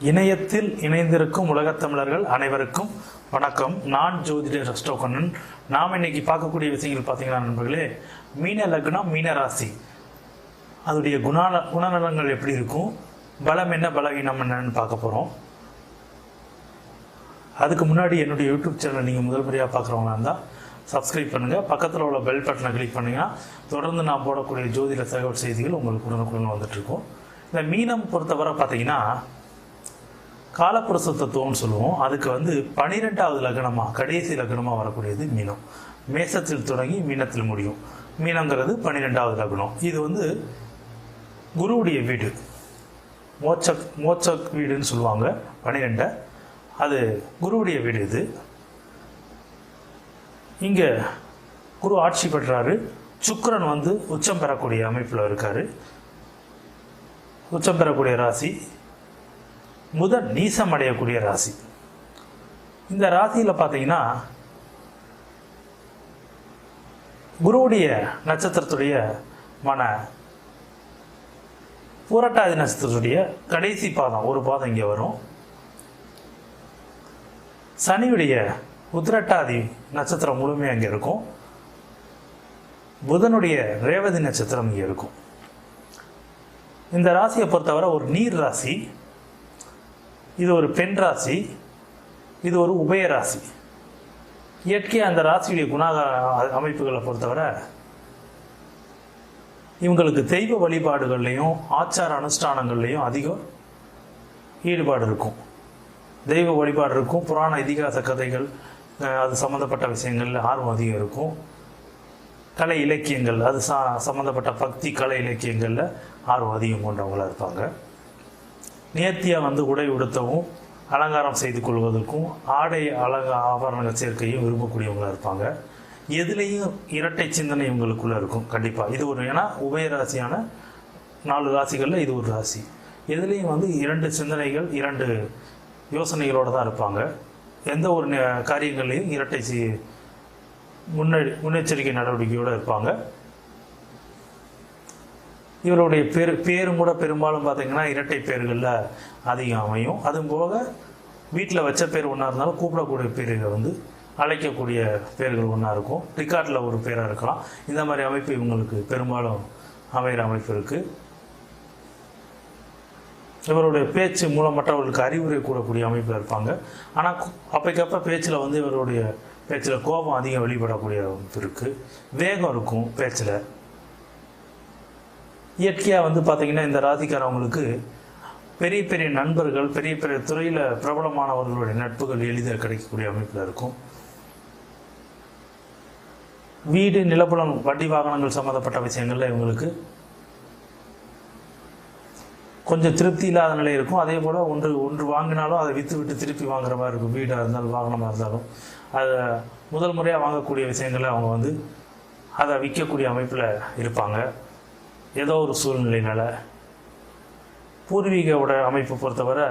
இணையத்தில் இணைந்திருக்கும் உலகத் தமிழர்கள் அனைவருக்கும் வணக்கம். நான் ஜோதிடர் ரஸ்டோகண்ணன் நாம் இன்னைக்கு பார்க்கக்கூடிய விஷயங்கள் பார்த்தீங்கன்னா நண்பர்களே? மீன லக்னம் மீன ராசி. அதோடைய குணால குணநலங்கள் எப்படி இருக்கும்? பலம் என்ன பலவீனம் என்னன்னு பார்க்க போகிறோம் அதுக்கு முன்னாடி என்னுடைய யூடியூப் சேனலை நீங்கள் முதல் முறையாக பார்க்குறவங்களா இருந்தால் சப்ஸ்கிரைப் பண்ணுங்கள் பக்கத்தில் உள்ள பெல் பட்டனை கிளிக் பண்ணிங்கன்னா தொடர்ந்து நான் போடக்கூடிய ஜோதிட தகவல் செய்திகள் உங்களுக்கு உடனுக்குடன் வந்துட்டுருக்கோம் இந்த மீனம் பொறுத்தவரை பார்த்தீங்கன்னா காலப்புருஷ தத்துவம்னு சொல்லுவோம். அதுக்கு வந்து பனிரெண்டாவது லக்னமாக கடைசி லக்னமாக வரக்கூடியது மீனம். மேசத்தில் தொடங்கி மீனத்தில் முடியும். மீனங்கிறது பன்னிரெண்டாவது லக்னம். இது வந்து குருவுடைய வீடு. மோச்சக் மோச்சக் வீடுன்னு சொல்லுவாங்க பன்னிரெண்டை அது குருவுடைய வீடு இது. இங்கே குரு ஆட்சி பெற்றாரு. சுக்கரன் வந்து உச்சம் பெறக்கூடிய அமைப்பில் இருக்காரு. உச்சம் பெறக்கூடிய ராசி முதல் நீசம் அடையக்கூடிய ராசி. இந்த ராசியில் பார்த்தீங்கன்னா குருவுடைய நட்சத்திரத்துடைய மன புரட்டாதி நட்சத்திரத்துடைய கடைசி பாதம் ஒரு பாதம் இங்கே வரும். சனியுடைய உத்திரட்டாதி நட்சத்திரம் முழுமையாக இங்கே இருக்கும். புதனுடைய ரேவதி நட்சத்திரம் இங்கே இருக்கும். இந்த ராசியை பொறுத்தவரை ஒரு நீர் ராசி. இது ஒரு பெண் ராசி இது ஒரு உபய ராசி. இயற்கையாக அந்த ராசியுடைய குணாக அமைப்புகளை பொறுத்தவரை இவங்களுக்கு தெய்வ வழிபாடுகள்லையும் ஆச்சார அனுஷ்டானங்கள்லையும் அதிகம் ஈடுபாடு இருக்கும். தெய்வ வழிபாடு இருக்கும் புராண இதிகாச கதைகள் அது சம்மந்தப்பட்ட விஷயங்களில் ஆர்வம் அதிகம் இருக்கும். கலை இலக்கியங்கள் அது சா சம்மந்தப்பட்ட பக்தி கலை இலக்கியங்களில் ஆர்வம் அதிகம் கொண்டவங்களாக இருப்பாங்க. நேர்த்தியாக வந்து உடை உடுத்தவும் அலங்காரம் செய்து கொள்வதற்கும் ஆடை அலங்க ஆபரணங்கள் சேர்க்கையும் விரும்பக்கூடியவங்களாக இருப்பாங்க. எதுலேயும் இரட்டை சிந்தனை இவங்களுக்குள்ளே இருக்கும். கண்டிப்பாக இது ஒரு ஏன்னா உபயராசியான நாலு ராசிகளில் இது ஒரு ராசி. எதுலேயும் வந்து இரண்டு சிந்தனைகள் இரண்டு யோசனைகளோடு தான் இருப்பாங்க. எந்த ஒரு நே- காரியங்கள்லையும் இரட்டை சி முன்னெச்சரிக்கை நடவடிக்கையோடு இருப்பாங்க. இவருடைய பேர் பேரும் கூட பெரும்பாலும் பார்த்தீங்கன்னா இரட்டை பேர்களில் அதிகம் அமையும். அதுவும் போக வீட்டில் வச்ச பேர் ஒன்றா இருந்தாலும் கூப்பிடக்கூடிய பேர்கள் வந்து அழைக்கக்கூடிய பேர்கள் ஒன்றா இருக்கும். ரிகார்டில் ஒரு பேராக இருக்கலாம். இந்த மாதிரி அமைப்பு இவங்களுக்கு பெரும்பாலும் அமைகிற அமைப்பு இருக்குது இவருடைய பேச்சு மூலம் மற்றவர்களுக்கு அறிவுரை கூடக்கூடிய அமைப்பில் இருப்பாங்க. ஆனால் அப்பைக்கப்ப பேச்சில் வந்து இவருடைய பேச்சில் கோபம் அதிகம் வெளிப்படக்கூடிய அமைப்பு இருக்குது வேகம் இருக்கும் பேச்சில். இயற்கையாக வந்து பார்த்திங்கன்னா இந்த ராசிக்காரவங்களுக்கு பெரிய பெரிய நண்பர்கள் பெரிய பெரிய துறையில் பிரபலமானவர்களுடைய நட்புகள் எளிதாக கிடைக்கக்கூடிய அமைப்பில் இருக்கும். வீடு நிலப்புலம் வண்டி வாகனங்கள் சம்மந்தப்பட்ட விஷயங்களில் இவங்களுக்கு கொஞ்சம் திருப்தி இல்லாத நிலை இருக்கும். அதே போல் ஒன்று ஒன்று வாங்கினாலும் அதை விற்று விட்டு திருப்பி வாங்குற மாதிரி இருக்கும். வீடாக இருந்தாலும் வாகனமாக இருந்தாலும். அதை முதல் முறையாக வாங்கக்கூடிய விஷயங்களை அவங்க வந்து அதை விற்கக்கூடிய அமைப்பில் இருப்பாங்க. ஏதோ ஒரு சூழ்நிலையினால பூர்வீகோட அமைப்பு பொறுத்தவரை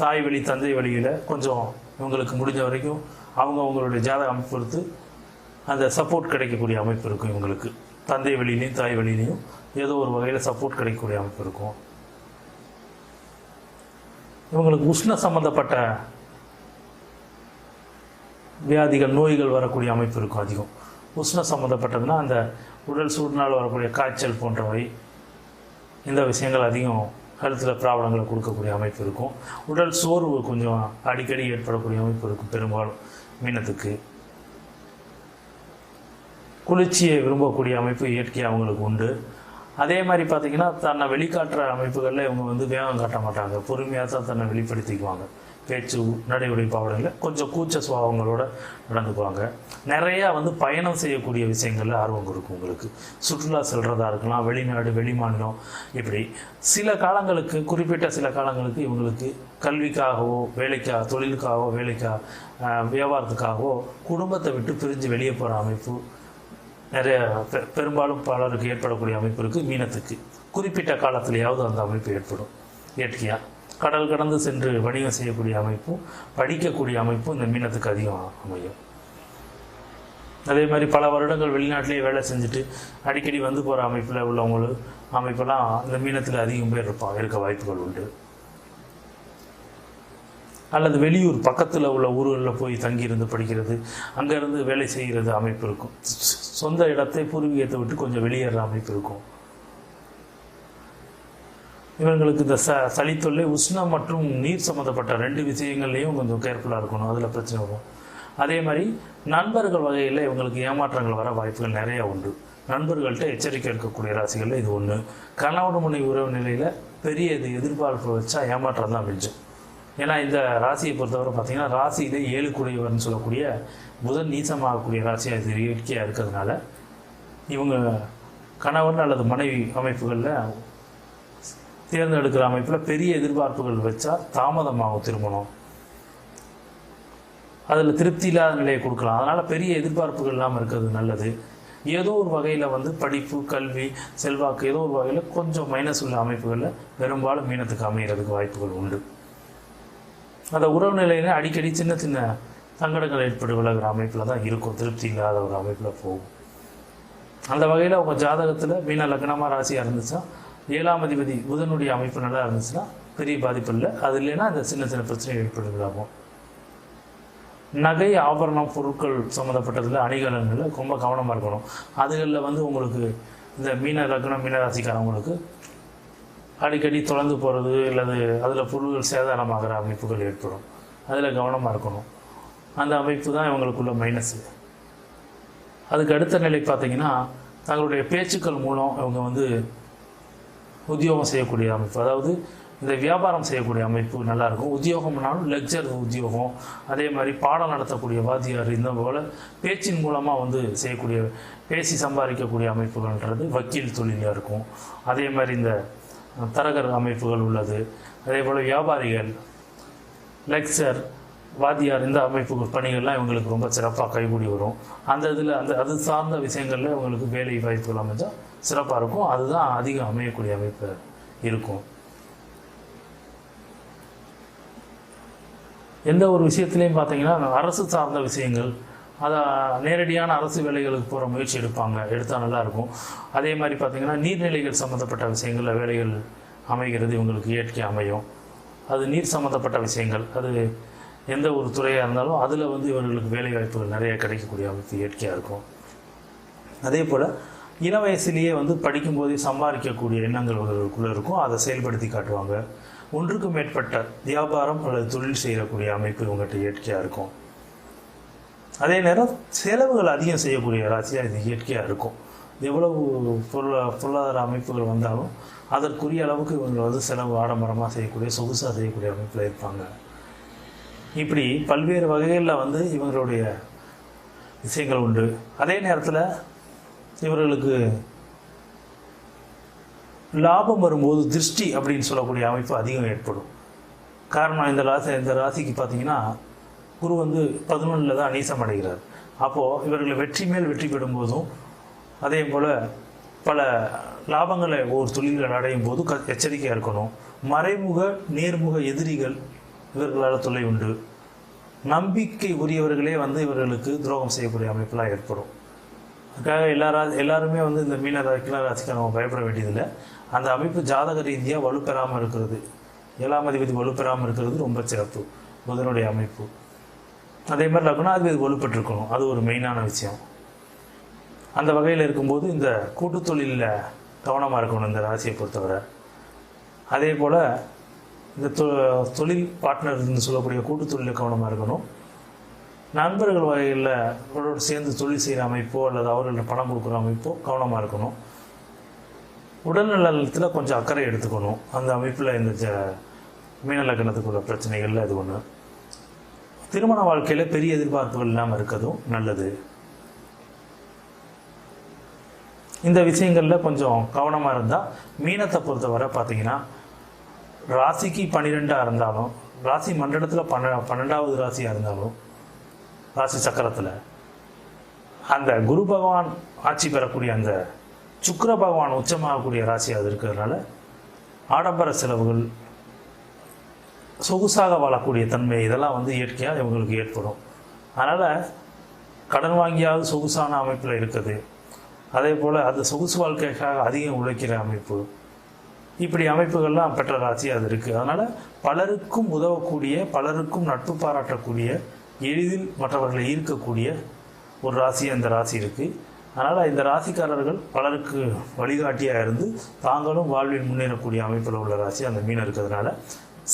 தாய் வழி தந்தை வழியில் கொஞ்சம் இவங்களுக்கு முடிஞ்ச வரைக்கும் அவங்க அவங்களுடைய ஜாதக அமைப்பு பொறுத்து அந்த சப்போர்ட் கிடைக்கக்கூடிய அமைப்பு இருக்கும் இவங்களுக்கு. தந்தை வழியிலையும் தாய் வழியிலையும் ஏதோ ஒரு வகையில் சப்போர்ட் கிடைக்கக்கூடிய அமைப்பு இருக்கும். இவங்களுக்கு உஷ்ண சம்பந்தப்பட்ட வியாதிகள் நோய்கள் வரக்கூடிய அமைப்பு இருக்கும் அதிகம். உஷ்ண சம்மந்தப்பட்டதுன்னா அந்த உடல் சூடுனால் வரக்கூடிய காய்ச்சல் போன்றவை இந்த விஷயங்கள் அதிகம் கழுத்தில் ப்ராப்ளங்களை கொடுக்கக்கூடிய அமைப்பு இருக்கும். உடல் சோர்வு கொஞ்சம் அடிக்கடி ஏற்படக்கூடிய அமைப்பு இருக்கும் பெரும்பாலும் மீனத்துக்கு. குளிர்ச்சியை விரும்பக்கூடிய அமைப்பு இயற்கையாக அவங்களுக்கு உண்டு. அதே மாதிரி பார்த்திங்கன்னா தன்னை வெளிக்காட்டுற அமைப்புகளில் இவங்க வந்து வேகம் காட்ட மாட்டாங்க. பொறுமையாக தான் தன்னை வெளிப்படுத்திக்குவாங்க. பேச்சு நடை பாவனையில் கொஞ்சம் கூச்ச சுபாவங்களோட நடந்துக்குவாங்க. நிறையா வந்து பயணம் செய்யக்கூடிய விஷயங்களில் ஆர்வம் இருக்கும் உங்களுக்கு. சுற்றுலா செல்கிறதா இருக்கலாம் வெளிநாடு வெளிமாநிலம் இப்படி. சில காலங்களுக்கு குறிப்பிட்ட சில காலங்களுக்கு இவங்களுக்கு கல்விக்காகவோ வேலைக்காக தொழிலுக்காகவோ வேலைக்காக வியாபாரத்துக்காகவோ குடும்பத்தை விட்டு பிரிஞ்சு வெளியே போகிற அமைப்பு நிறைய பெ- பெரும்பாலும் பலருக்கு ஏற்படக்கூடிய அமைப்பு இருக்குது மீனத்துக்கு. குறிப்பிட்ட காலத்திலேயாவது அந்த அமைப்பு ஏற்படும். இயற்கையாக கடல் கடந்து சென்று வணிகம் செய்யக்கூடிய அமைப்பும் படிக்கக்கூடிய அமைப்பும் இந்த மீனத்துக்கு அதிகம் அமையும். அதே மாதிரி பல வருடங்கள் வெளிநாட்டிலேயே வேலை செஞ்சுட்டு அடிக்கடி வந்து போகிற அமைப்பில் உள்ளவங்களும் அமைப்பெல்லாம் இந்த மீனத்தில் அதிகம் பேர் இருப்பாங்க இருக்க வாய்ப்புகள் உண்டு. அல்லது வெளியூர் பக்கத்தில் உள்ள ஊர்களில் போய் தங்கியிருந்து படிக்கிறது அங்கேருந்து வேலை செய்கிறது அமைப்பு இருக்கும். சொந்த இடத்தை பூர்வீகத்தை விட்டு கொஞ்சம் வெளியேற அமைப்பு இருக்கும். இவங்களுக்கு இந்த ச சளித்தொல்லை உஷ்ணம் மற்றும் நீர் சம்மந்தப்பட்ட ரெண்டு விஷயங்கள்லையும் கொஞ்சம் கேர்ஃபுல்லாக இருக்கணும். அதில் பிரச்சனை வரும். அதே மாதிரி நண்பர்கள் வகையில் இவங்களுக்கு ஏமாற்றங்கள் வர வாய்ப்புகள் நிறையா உண்டு. நண்பர்கள்ட்ட எச்சரிக்கை எடுக்கக்கூடிய ராசிகளில் இது ஒன்று கணவன் முனை உறவு நிலையில் பெரிய இது எதிர்பார்ப்பு வச்சா ஏமாற்றம் தான் மிஞ்சும் ஏன்னா இந்த ராசியை பொறுத்தவரை பார்த்தீங்கன்னா ராசியிலே ஏழு சொல்லக்கூடிய புதன் நீசமாகக்கூடிய ராசியாக இது இயற்கையாக இருக்கிறதுனால இவங்க கணவன் அல்லது மனைவி அமைப்புகளில் தேர்ந்தெடுக்கிற அமைப்பில் பெரிய எதிர்பார்ப்புகள் வச்சா தாமதமாகும் திருமணம். அதில் திருப்தி இல்லாத நிலையை கொடுக்கலாம். அதனால் பெரிய எதிர்பார்ப்புகள் இல்லாமல் இருக்கிறது நல்லது. ஏதோ ஒரு வகையில் வந்து படிப்பு கல்வி செல்வாக்கு ஏதோ ஒரு வகையில் கொஞ்சம் மைனஸ் உள்ள அமைப்புகளில் பெரும்பாலும் மீனத்துக்கு அமைகிறதுக்கு வாய்ப்புகள் உண்டு. அந்த உறவு நிலையில அடிக்கடி சின்ன சின்ன சங்கடங்கள் ஏற்பட்டு விலகிற அமைப்பில் தான் இருக்கும். திருப்தி இல்லாத ஒரு அமைப்பில் போகும். அந்த வகையில் உங்கள் ஜாதகத்தில் மீன லக்னமாக ராசியாக இருந்துச்சா ஏழாம் அதிபதி புதனுடைய அமைப்பு நல்லா இருந்துச்சுன்னா பெரிய பாதிப்பு இல்லை. அது இல்லைன்னா இந்த சின்ன சின்ன பிரச்சனைகள் ஏற்படுகிறாகும் நகை ஆபரணம் பொருட்கள் சம்மந்தப்பட்டதில் அணிகலன்களில் ரொம்ப கவனமாக இருக்கணும். அதுகளில் வந்து உங்களுக்கு இந்த மீன லக்னம் மீன ராசிக்காரவங்களுக்கு அடிக்கடி தொடர்ந்து போகிறது அல்லது அதில் பொருள்கள் சேதாரமாகிற அமைப்புகள் ஏற்படும். அதில் கவனமாக இருக்கணும். அந்த அமைப்பு தான் இவங்களுக்குள்ள மைனஸு அதுக்கு அடுத்த நிலை பார்த்தீங்கன்னா தங்களுடைய பேச்சுக்கள் மூலம் இவங்க வந்து உத்தியோகம் செய்யக்கூடிய அமைப்பு. அதாவது இந்த வியாபாரம் செய்யக்கூடிய அமைப்பு நல்லாயிருக்கும். உத்தியோகம்னாலும் லெக்சர் உத்தியோகம். அதே மாதிரி பாடம் நடத்தக்கூடிய வாத்தியார் இந்த போல் பேச்சின் மூலமாக வந்து செய்யக்கூடிய பேசி சம்பாதிக்கக்கூடிய அமைப்புகள்ன்றது வக்கீல் தொழிலாக இருக்கும். அதே மாதிரி இந்த தரகர் அமைப்புகள் உள்ளது. அதே போல் வியாபாரிகள் லெக்சர் வாத்தியார் இந்த அமைப்பு பணிகள்லாம் இவங்களுக்கு ரொம்ப சிறப்பாக கைகூடி வரும். அந்த இதில் அந்த அது சார்ந்த விஷயங்களில் இவங்களுக்கு வேலை வாய்ப்புகள் அமைஞ்சால் சிறப்பாக இருக்கும். அதுதான் அதிகம் அமையக்கூடிய அமைப்பு இருக்கும். எந்த ஒரு விஷயத்துலையும் பார்த்தீங்கன்னா அரசு சார்ந்த விஷயங்கள் அதை நேரடியான அரசு வேலைகளுக்கு போகிற முயற்சி எடுப்பாங்க. எடுத்தால் நல்லாயிருக்கும் அதே மாதிரி பார்த்திங்கன்னா நீர்நிலைகள் சம்மந்தப்பட்ட விஷயங்களில் வேலைகள் அமைகிறது இவங்களுக்கு இயற்கை அமையும். அது நீர் சம்மந்தப்பட்ட விஷயங்கள். அது எந்த ஒரு துறையாக இருந்தாலும் அதில் வந்து இவர்களுக்கு வேலை வாய்ப்புகள் நிறைய கிடைக்கக்கூடிய அமைப்பு இயற்கையாக இருக்கும். அதே போல் இள வயசுலேயே வந்து படிக்கும்போதே சம்பாதிக்கக்கூடிய எண்ணங்கள் இவர்களுக்குள்ளே இருக்கும். அதை செயல்படுத்தி காட்டுவாங்க. ஒன்றுக்கு மேற்பட்ட வியாபாரம் அல்லது தொழில் செய்யக்கூடிய அமைப்பு இவங்ககிட்ட இயற்கையாக இருக்கும். அதே நேரம் செலவுகள் அதிகம் செய்யக்கூடிய ராசியாக இது இயற்கையாக இருக்கும். எவ்வளவு பொருளா பொருளாதார அமைப்புகள் வந்தாலும் அதற்குரிய அளவுக்கு இவங்க வந்து செலவு ஆடம்பரமாக செய்யக்கூடிய சொகுசாக செய்யக்கூடிய அமைப்பில் இருப்பாங்க. இப்படி பல்வேறு வகைகளில் வந்து இவங்களுடைய விஷயங்கள் உண்டு. அதே நேரத்தில் இவர்களுக்கு லாபம் வரும்போது திருஷ்டி அப்படின்னு சொல்லக்கூடிய அமைப்பு அதிகம் ஏற்படும். காரணம் இந்த ராசி இந்த ராசிக்கு பார்த்தீங்கன்னா குரு வந்து பதினொன்றில் தான் நீசம் அடைகிறார். அப்போது இவர்கள் வெற்றி மேல் வெற்றி பெறும்போதும் அதே போல் பல லாபங்களை ஒரு தொழில்கள் அடையும் போது க எச்சரிக்கையாக இருக்கணும். மறைமுக நேர்முக எதிரிகள் இவர்களால் தொல்லை உண்டு. நம்பிக்கை உரியவர்களே வந்து இவர்களுக்கு துரோகம் செய்யக்கூடிய அமைப்பெல்லாம் ஏற்படும். அதுக்காக எல்லாரா எல்லாருமே வந்து இந்த மீன ராசிக்கெலாம் ராசிக்கு நம்ம பயப்பட வேண்டியதில்லை. அந்த அமைப்பு ஜாதக ரீதியாக வலுப்பெறாமல் இருக்கிறது. ஏழாம் அதிபதி வலுப்பெறாமல் இருக்கிறது ரொம்ப சிறப்பு. புதனுடைய அமைப்பு. அதே மாதிரி லக்னாதிபதி வலுப்பெற்றிருக்கணும். அது ஒரு மெயினான விஷயம். அந்த வகையில் இருக்கும்போது இந்த கூட்டு தொழிலில் கவனமாக இருக்கணும் இந்த ராசியை பொறுத்தவரை. அதே போல் இந்த தொ தொழில் பார்ட்னர்னு சொல்லக்கூடிய கூட்டுத்தொழிலில் கவனமாக இருக்கணும். நண்பர்கள் வகையில் அவரோடு சேர்ந்து தொழில் செய்கிற அமைப்போ அல்லது அவர்கள்ட்ட பணம் கொடுக்குற அமைப்போ கவனமாக இருக்கணும். உடல் நலத்தில் கொஞ்சம் அக்கறை எடுத்துக்கணும். அந்த அமைப்பில் இந்த ஜ மீனலக்கணத்துக்கு உள்ள பிரச்சனைகளில் அது ஒன்று திருமண வாழ்க்கையில் பெரிய எதிர்பார்ப்புகள் இல்லாமல் இருக்கிறதும் நல்லது. இந்த விஷயங்களில் கொஞ்சம் கவனமாக இருந்தால் மீனத்தை பொறுத்தவரை பார்த்தீங்கன்னா ராசிக்கு பன்னிரெண்டாக இருந்தாலும் ராசி மண்டலத்தில் பன்ன பன்னெண்டாவது ராசியாக இருந்தாலும் ராசி சக்கரத்தில். அந்த குரு பகவான் ஆட்சி பெறக்கூடிய அந்த சுக்கர பகவான் உச்சமாகக்கூடிய ராசி அது இருக்கிறதுனால ஆடம்பர செலவுகள் சொகுசாக வாழக்கூடிய தன்மை இதெல்லாம் வந்து இயற்கையாக இவங்களுக்கு ஏற்படும். அதனால் கடன் வாங்கியாவது சொகுசான அமைப்பில் இருக்குது. அதே போல் அது சொகுசு வாழ்க்கைக்காக அதிகம் உழைக்கிற அமைப்பு. இப்படி அமைப்புகள்லாம் பெற்ற ராசி அது இருக்குது அதனால் பலருக்கும் உதவக்கூடிய பலருக்கும் நட்பு பாராட்டக்கூடிய எளிதில் மற்றவர்களை ஈர்க்கக்கூடிய ஒரு ராசி அந்த ராசி இருக்குது அதனால் இந்த ராசிக்காரர்கள் பலருக்கு வழிகாட்டியாக இருந்து தாங்களும் வாழ்வில் முன்னேறக்கூடிய அமைப்பில் உள்ள ராசி அந்த மீன் இருக்கிறதுனால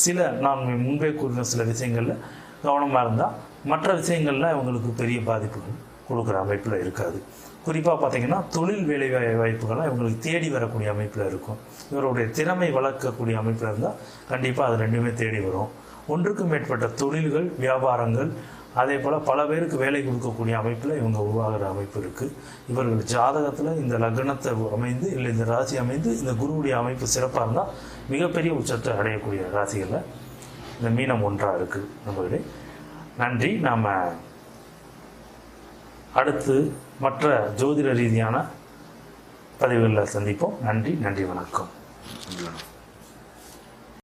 சில நான் முன்பே கூறின சில விஷயங்களில் கவனமாக இருந்தால் மற்ற விஷயங்களில் இவங்களுக்கு பெரிய பாதிப்புகள் கொடுக்குற அமைப்பில் இருக்காது. குறிப்பாக பார்த்தீங்கன்னா தொழில் வேலை வாய்ப்புகள்லாம் இவங்களுக்கு தேடி வரக்கூடிய அமைப்பில் இருக்கும். இவருடைய திறமை வளர்க்கக்கூடிய அமைப்பில் இருந்தால் கண்டிப்பாக அது ரெண்டுமே தேடி வரும். ஒன்றுக்கும் மேற்பட்ட தொழில்கள் வியாபாரங்கள் அதே போல் பல பேருக்கு வேலை கொடுக்கக்கூடிய அமைப்பில் இவங்க உருவாகிற அமைப்பு இருக்குது இவர்கள் ஜாதகத்தில் இந்த லக்னத்தை அமைந்து இல்லை இந்த ராசி அமைந்து இந்த குருவுடைய அமைப்பு சிறப்பாக இருந்தால் மிகப்பெரிய உச்சத்தை அடையக்கூடிய ராசிகளில் இந்த மீனம் ஒன்றாக இருக்குது நம்மளே நன்றி. நாம் அடுத்து மற்ற ஜோதிட ரீதியான பதிவுகளில் சந்திப்போம். நன்றி. நன்றி வணக்கம். நன்றி வணக்கம்.